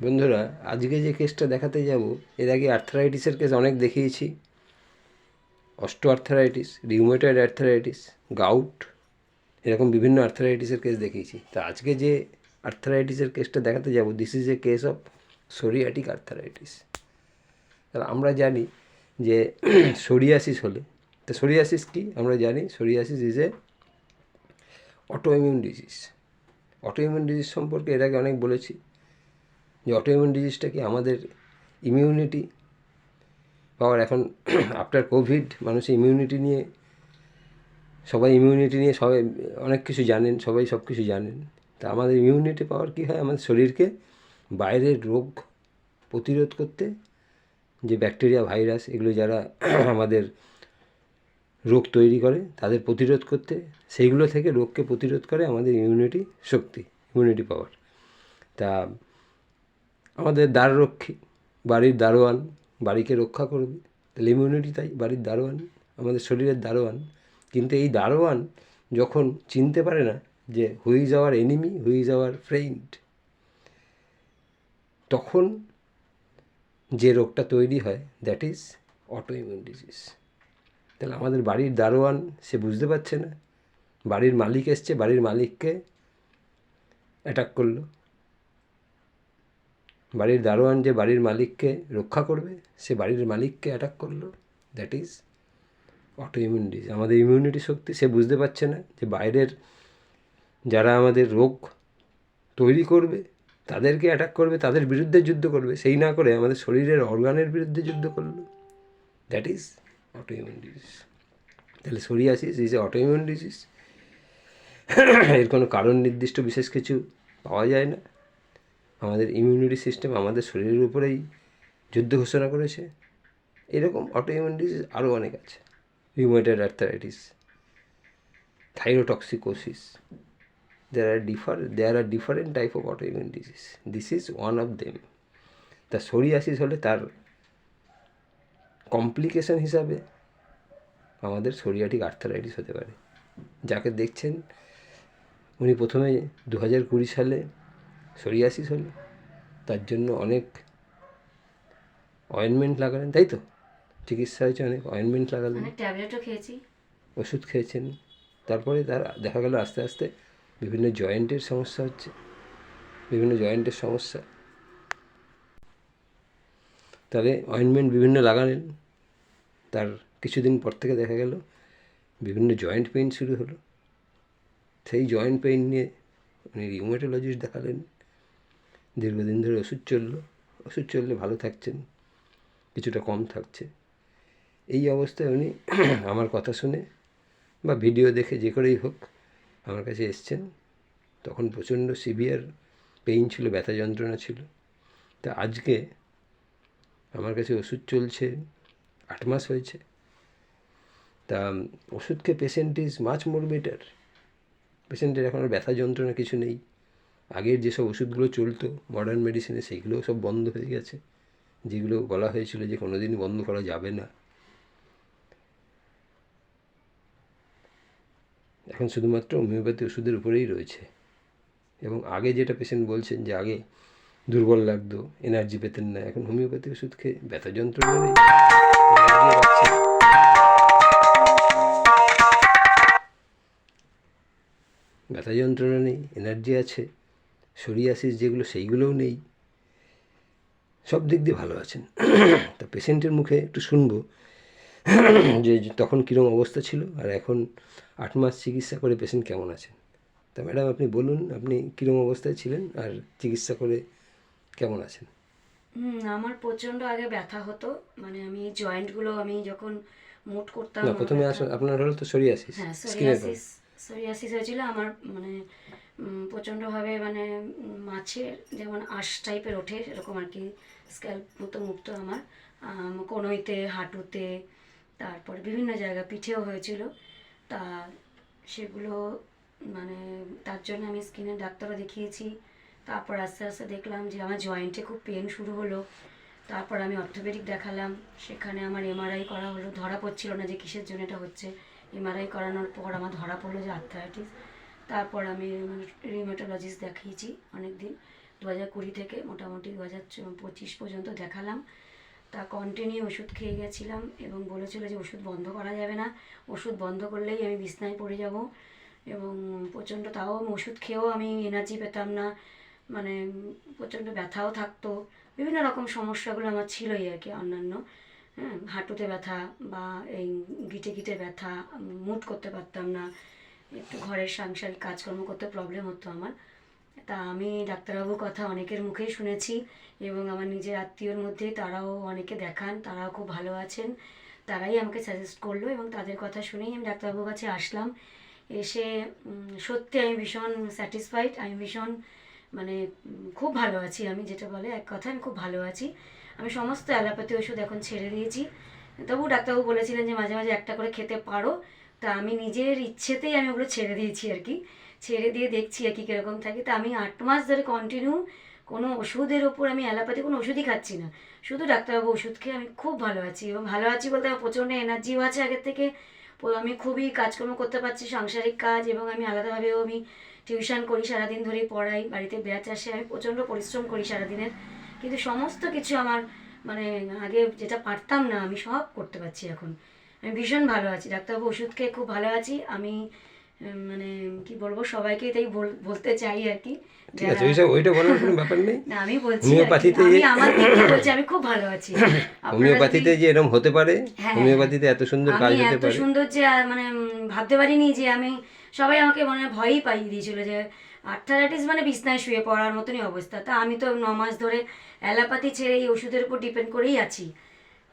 বন্ধুরা, আজকে যে কেসটা দেখাতে যাব, এর আগে আর্থারাইটিসের কেস অনেক দেখিয়েছি। অস্টো আর্থারাইটিস রিউমেটয়েড আর্থারাইটিস গাউট এরকম বিভিন্ন আর্থারাইটিসের কেস দেখিয়েছি। তা আজকে যে আর্থারাইটিসের কেসটা দেখাতে যাব this is a case of psoriatic arthritis তাহলে আমরা জানি যে সোরিয়াসিস হলে, তো সোরিয়াসিস কি? আমরা জানি psoriasis is a autoimmune disease autoimmune disease সম্পর্কে এর আগে অনেক বলেছি। যে অটোইমিউন ডিজিজটা কি আমাদের ইমিউনিটি পাওয়ার এখন আফটার কোভিড মানুষ ইমিউনিটি নিয়ে, সবাই ইমিউনিটি নিয়ে সবাই অনেক কিছু জানেন, সবাই সব কিছু জানেন। তা আমাদের ইমিউনিটি পাওয়ার কী হয়? আমাদের শরীরকে বাইরের রোগ প্রতিরোধ করতে, যে ব্যাকটেরিয়া ভাইরাস এগুলো যারা আমাদের রোগ তৈরি করে, তাদের প্রতিরোধ করতে সেইগুলো থেকে রোগকে প্রতিরোধ করে আমাদের ইমিউনিটি শক্তি ইমিউনিটি পাওয়ার তা আমাদের দ্বাররক্ষী বাড়ির দারোয়ান বাড়িকে রক্ষা করবে তাহলে ইমিউনিটি তাই, বাড়ির দারোয়ান আমাদের শরীরের দারোয়ান কিন্তু এই দারোয়ান যখন চিনতে পারে না যে হুই যাওয়ার এনিমি হুই যাওয়ার ফ্রেন্ড তখন যে রোগটা তৈরি হয় that is auto immune disease তাহলে আমাদের বাড়ির দারোয়ান সে বুঝতে পারছে না। বাড়ির মালিক এসছে, বাড়ির মালিককে অ্যাটাক করল। বাড়ির দারোয়ান যে বাড়ির মালিককে রক্ষা করবে, সে বাড়ির মালিককে অ্যাটাক করল। দ্যাট ইজ অটো ইমিউনিটি আমাদের ইমিউনিটি শক্তি, সে বুঝতে পারছে না যে বাইরের যারা আমাদের রোগ তৈরি করবে, তাদেরকে অ্যাটাক করবে, তাদের বিরুদ্ধে যুদ্ধ করবে, সেই না করে আমাদের শরীরের অর্গানের বিরুদ্ধে যুদ্ধ করল। That is auto immune disease তাহলে psoriasis is auto immune disease এর কোনো কারণ নির্দিষ্ট বিশেষ কিছু পাওয়া যায় না। আমাদের ইমিউনিটি সিস্টেম আমাদের শরীরের উপরেই যুদ্ধ ঘোষণা করেছে। এরকম অটো ইমিউন ডিজিজ আরও অনেক আছে। Rheumatoid arthritis thyrotoxicosis there are differ, there are different type of autoimmune disease. This is one of them. তা সোরিয়াসিস হলে তার কমপ্লিকেশন হিসাবে আমাদের সোরিয়াটিক আর্থারাইটিস হতে পারে। যাকে দেখছেন, উনি প্রথমে দু হাজার কুড়ি সালে সোরিয়াসিস হলো তার জন্য অনেক অয়েনমেন্ট লাগালেন তাই তো? চিকিৎসা হয়েছে অনেক অয়েনমেন্ট লাগালেন। ট্যাবলেটও খেয়েছি। ওষুধ খেয়েছেন। তারপরে তার দেখা গেল আস্তে আস্তে বিভিন্ন জয়েন্টের সমস্যা হচ্ছে। বিভিন্ন জয়েন্টের সমস্যা। তাহলে অয়েনমেন্ট বিভিন্ন লাগালেন। তার কিছুদিন পর থেকে দেখা গেল বিভিন্ন জয়েন্ট পেইন শুরু হলো। সেই জয়েন্ট পেইন নিয়ে উনি রিউমেটোলজিস্ট দেখালেন। দীর্ঘদিন ধরে ওষুধ চলল। ওষুধ চললে ভালো থাকছেন, কিছুটা কম থাকছে। এই অবস্থায় উনি আমার কথা শুনে বা ভিডিও দেখে যে করেই হোক আমার কাছে এসছেন। তখন প্রচণ্ড সিভিয়ার পেইন ছিল, ব্যথা যন্ত্রণা ছিল। তা আজকে আমার কাছে ওষুধ চলছে, আট মাস হয়েছে। তা ওষুধকে patient is much more better. পেশেন্টের এখন আর ব্যথা যন্ত্রণা কিছু নেই। আগের যেসব ওষুধগুলো চলতো মডার্ন মেডিসিনে সেইগুলো সব বন্ধ হয়ে গেছে। যেগুলো বলা হয়েছিল যে কোনো দিনই বন্ধ করা যাবে না। এখন শুধুমাত্র হোমিওপ্যাথি ওষুধের উপরেই রয়েছে। এবং আগে যেটা পেশেন্ট বলছেন যে আগে দুর্বল লাগতো এনার্জি পেতেন না, এখন হোমিওপ্যাথি ওষুধ খেয়ে ব্যথা যন্ত্রণা নেই। ব্যথা যন্ত্রণা নেই এনার্জি আছে। সোরিয়াসিস যেগুলো সেইগুলোও নেই। সব দিক দিয়ে ভালো আছেন। তা পেশেন্টের মুখে একটু শুনব যে তখন কীরকম অবস্থা ছিল আর এখন আট মাস চিকিৎসা করে পেশেন্ট কেমন আছেন? তা ম্যাডাম আপনি বলুন আপনি কীরকম অবস্থায় ছিলেন আর চিকিৎসা করে কেমন আছেন? আমার প্রচণ্ড আগে ব্যথা হতো। মানে আমি জয়েন্টগুলো আমি যখন মুট করতাম প্রথমে আপনার হলো তো সরিয়াসিস হ্যাঁ সোরিয়াসিস সোরিয়াসিস হয়েছিল আমার মানে প্রচণ্ডভাবে মানে মাছের যেমন আঁশ টাইপের ওঠে এরকম আর কি স্ক্যাল্প মতো মুক্ত আমার। আম, কনুইতে হাঁটুতে তারপর বিভিন্ন জায়গা পিঠেও হয়েছিল। তা সেগুলো মানে তার জন্য আমি স্কিনের ডাক্তারও দেখিয়েছি। তারপর আস্তে আস্তে দেখলাম যে আমার জয়েন্টে খুব পেন শুরু হলো। তারপর আমি অর্থোপেডিক দেখালাম। সেখানে আমার এমআরআই করা হলো। ধরা পড়ছিল না যে কিসের জন্য এটা হচ্ছে। এমআরআই করানোর পর আমার ধরা পড়ল যে আর্থারাইটিস তারপর আমি রিমেটোলজিস্ট দেখিয়েছি অনেক দিন দু হাজার কুড়ি থেকে মোটামুটি দু হাজার পঁচিশ পর্যন্ত দেখালাম। তা কন্টিনিউ ওষুধ খেয়ে গেছিলাম এবং বলেছিল যে ওষুধ বন্ধ করা যাবে না। ওষুধ বন্ধ করলেই আমি বিছনায় পড়ে যাব এবং প্রচণ্ড তাও ওষুধ খেয়েও আমি এনার্জি পেতাম না। মানে প্রচণ্ড ব্যথাও থাকতো। বিভিন্ন রকম সমস্যাগুলো আমার ছিলই আর কি অন্যান্য। হ্যাঁ হাঁটুতে ব্যথা বা এই গিটে গিটে ব্যথা মুট করতে পারতাম না। একটু ঘরের সাংসারিক কাজকর্ম করতে প্রবলেম হতো আমার। তা আমি ডাক্তারবাবুর কথা অনেকের মুখেই শুনেছি এবং আমার নিজের আত্মীয়র মধ্যে তারাও অনেকে দেখান, তারাও খুব ভালো আছেন। তারাই আমাকে সাজেস্ট করল এবং তাদের কথা শুনেই আমি ডাক্তারবাবুর কাছে আসলাম। এসে সত্যি আমি ভীষণ স্যাটিসফাইড আমি ভীষণ মানে খুব ভালো আছি আমি যেটা বলে, এক কথা আমি খুব ভালো আছি। আমি সমস্ত অ্যালোপ্যাথি ওষুধ এখন ছেড়ে দিয়েছি। তবু ডাক্তারবাবু বলেছিলেন যে মাঝে মাঝে একটা করে খেতে পারো। তা আমি নিজের ইচ্ছেতেই আমি ওগুলো ছেড়ে দিয়েছি আর কি। ছেড়ে দিয়ে দেখছি আর কি কীরকম থাকে। তা আমি আট মাস ধরে কন্টিনিউ কোনো ওষুধের ওপর আমি অ্যালোপ্যাথি কোনো ওষুধই খাচ্ছি না। শুধু ডাক্তারবাবু ওষুধ খেয়ে আমি খুব ভালো আছি এবং ভালো আছি বলতে আমার প্রচণ্ড এনার্জিও আছে আগের থেকে। আমি খুবই কাজকর্ম করতে পারছি, সাংসারিক কাজ এবং আমি আলাদাভাবেও আমি টিউশন করি, সারাদিন ধরেই পড়াই, বাড়িতে ব্যাচ আসে, আমি প্রচণ্ড পরিশ্রম করি সারাদিনের। কিন্তু সমস্ত কিছু আমার মানে আগে যেটা পারতাম না আমি সব করতে পারছি এখন। আমি ভীষণ ভালো আছি। ডাক্তারবাবু ওষুধ খেয়ে খুব ভালো আছি। আমি মানে কি বলব সবাইকে তাই বলতে চাই আর কি। ঠিক আছে ওইসব ওইটা বলার কোনো ব্যাপার নেই। না আমি বলছি হোমিওপ্যাথিতে যে- আমার বলছি আমি খুব ভালো আছি। হোমিওপ্যাথিতে যে এরকম হতে পারে হ্যাঁ, হোমিওপ্যাথিতে এত সুন্দর কাজ এত সুন্দর যে মানে ভাবতে পারিনি যে আমি সবাই আমাকে মনে ভয়ই পাইয়ে দিয়েছিল যে আর্থারাইটিস মানে বিছনায় শুয়ে পড়ার মতনই অবস্থা। তা আমি তো ন মাস ধরে অ্যালোপ্যাথি ছেড়ে এই ওষুধের উপর ডিপেন্ড করেই আছি।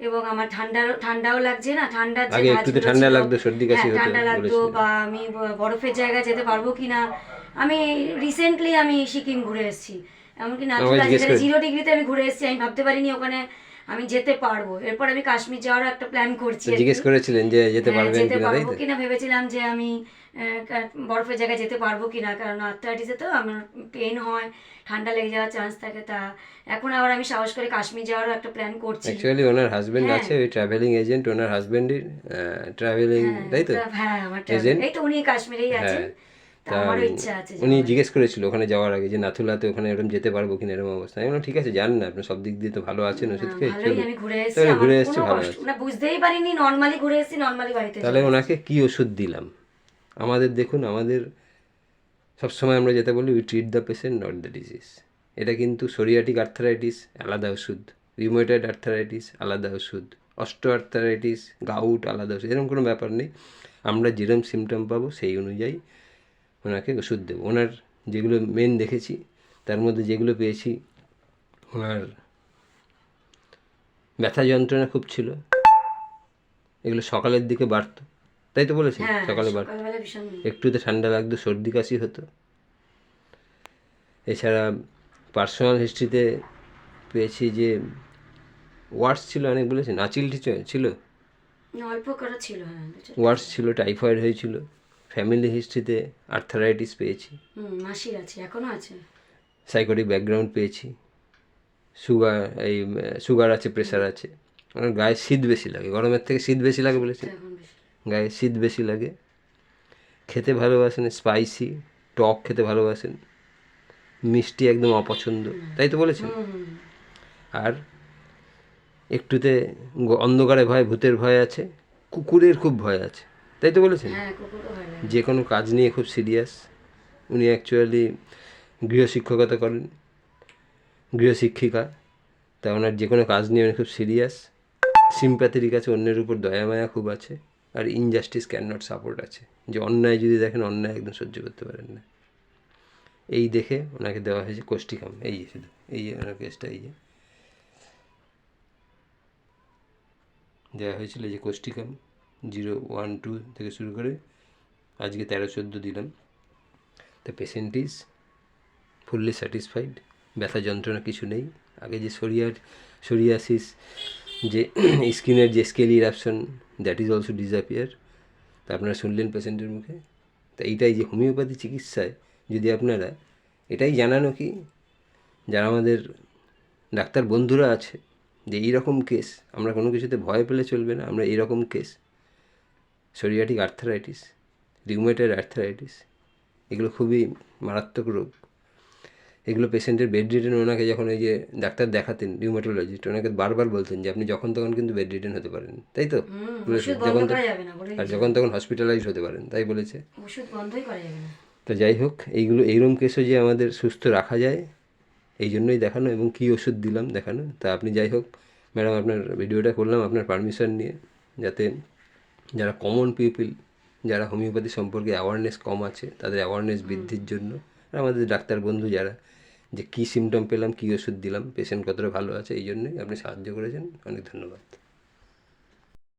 এবং আমার ঠান্ডার ঠান্ডাও লাগছে না ঠান্ডার যে আগে গাছগুলো ঠান্ডা লাগতো, সর্দি কাশি হ্যাঁ, হতো, ঠান্ডা লাগতো বা আমি বরফের জায়গায় যেতে পারব কিনা আমি রিসেন্টলি আমি সিকিম ঘুরে এসেছি। এমনকি নাথুলা যেখানে জিরো ডিগ্রিতে আমি ঘুরে এসেছি আমি ভাবতে পারিনি ওখানে আমি যেতে পারব। এরপর আমি কাশ্মীর যাওয়ারও একটা প্ল্যান করছি। জিজ্ঞেস করেছিলেন যে যেতে হ্যাঁ, পারবেন কিনা তাই পারব কিনা ভেবেছিলাম যে আমি বরফের জায়গায় যেতে পারব কিনা? কারণ আর্থারাইটিসে তো আমার পেন হয় ঠান্ডা লেগে যাওয়ার চান্স থাকে। তা এখন আবার আমি সাহস করে কাশ্মীর যাওয়ারও একটা প্ল্যান করছি। অ্যাকচুয়ালি ওনার হাজবেন্ড হ্যাঁ। আছে ওই ট্রাভেলিং এজেন্ট ওনার হাজবেন্ডের ট্রাভেলিং তাই তো? হ্যাঁ আমার এই তো উনি কাশ্মীরেই আছেন হ্যাঁ। তা তা আমারও ইচ্ছা আছে উনি জিজ্ঞেস করেছিল ওখানে যাওয়ার আগে যে নাথুলাতে ওখানে এরকম যেতে পারব কিনা এরকম অবস্থা। আমি ঠিক আছে জান না আপনি সব দিক দিয়ে তো ভালো আছেন ওষুধ খেয়ে ঘুরে এসেছি ভালো আছে। বুঝতেই পারিনি নর্মালি ঘুরে এসেছি নর্মালি বাড়িতে তাহলে ওনাকে কি ওষুধ দিলাম? আমাদের দেখুন, আমাদের সবসময় আমরা যেটা বলি we treat the patient not the disease এটা কিন্তু সোরিয়াটিক আর্থারাইটিস আলাদা ওষুধ। রিউমেটয়েড আর্থারাইটিস আলাদা ওষুধ। অস্টো আর্থারাইটিস গাউট আলাদা ওষুধ। এরকম কোনো ব্যাপার নেই। আমরা যেরকম সিমটম পাবো, সেই অনুযায়ী ওনাকে ওষুধ দেবো। ওনার যেগুলো মেন দেখেছি, তার মধ্যে যেগুলো পেয়েছি, ওনার ব্যথা যন্ত্রণা খুব ছিল। এগুলো সকালের দিকে বাড়তো। তাই তো বলেছি হ্যাঁ সকালবেলা একটুতে ঠান্ডা লাগতো সর্দি কাশি হতো। এছাড়া পার্সোনাল হিস্ট্রিতে পেয়েছি যে ওয়ার্ডস ছিল অনেক বলেছেন? নাচিল ছিল? অল্প করা ছিল হ্যাঁ চার- ওয়ার্ডস ছিল টাইফয়েড হয়েছিল। ফ্যামিলি হিস্ট্রিতে আর্থারাইটিস পেয়েছি। মাসির আছে এখনও আছে। সাইকোটিক ব্যাকগ্রাউন্ড পেয়েছি। সুগার এই সুগার আছে প্রেশার আছে। ওনার গায়ে শীত বেশি লাগে গরমের থেকে শীত বেশি লাগে বলেছে গায়ে শীত বেশি লাগে। খেতে ভালোবাসেন স্পাইসি টক খেতে ভালোবাসেন। মিষ্টি একদম অপছন্দ তাই তো বলেছেন? আর একটুতে অন্ধকারে ভয় ভূতের ভয় আছে কুকুরের খুব ভয় আছে তাই তো বলেছেন? হ্যাঁ যে কোনো কাজ নিয়ে খুব সিরিয়াস উনি অ্যাকচুয়ালি গৃহশিক্ষকতা করেন গৃহশিক্ষিকা তা ওনার যে কোনো কাজ নিয়ে উনি খুব সিরিয়াস সিম্প্যাথেটিক আছে অন্যের উপর দয়া মায়া খুব আছে। আর ইনজাস্টিস ক্যান নট সাপোর্ট আছে। যে অন্যায় যদি দেখেন, অন্যায় একদম সহ্য করতে পারেন না। এই দেখে ওনাকে দেওয়া হয়েছে কোষ্টিকাম এই শুধু, এই যে ওনার কেসটা, এই যে। দেওয়া হয়েছিল যে কোষ্টিকাম জিরো ওয়ান টু থেকে শুরু করে আজকে তেরো চোদ্দ দিলাম। The patient is fully satisfied ব্যথা যন্ত্রণা কিছু নেই। আগে যে সরিয়ার সরিয়াসিস যে স্কিনের যে scale eruption that is also disappear তা আপনারা শুনলেন পেশেন্টের মুখে? তা এইটাই যে হোমিওপ্যাথি চিকিৎসায় যদি আপনারা, এটাই জানানো কি, যারা আমাদের ডাক্তার বন্ধুরা আছে, যে এইরকম কেস, আমরা কোনো কিছুতে ভয় পেলে চলবে না, আমরা এইরকম case psoriatic arthritis rheumatoid arthritis এগুলো খুবই মারাত্মক রোগ। এগুলো পেশেন্টের বেড রিটেন ওনাকে যখন ওই যে ডাক্তার দেখাতেন রিউমাটোলজিস্ট ওনাকে বারবার বলতেন যে আপনি যখন তখন কিন্তু বেড রিটেন হতে পারেন। তাই তো? বলেছে, যখন আর যখন তখন হসপিটালাইজ হতে পারেন। তাই বলেছে। তো যাই হোক এইগুলো এইরকম কেসও যে আমাদের সুস্থ রাখা যায় এই জন্যই দেখানো এবং কী ওষুধ দিলাম দেখানো। তা আপনি যাই হোক ম্যাডাম আপনার ভিডিওটা করলাম আপনার পারমিশন নিয়ে যাতে যারা কমন পিপিল যারা হোমিওপ্যাথি সম্পর্কে অ্যাওয়ারনেস কম আছে তাদের অ্যাওয়ারনেস বৃদ্ধির জন্য আর আমাদের ডাক্তার বন্ধু যারা যে কী সিমটম পেলাম, কী ওষুধ দিলাম পেশেন্ট কতটা ভালো আছে, এই জন্যই আপনি সাহায্য করেছেন। অনেক ধন্যবাদ।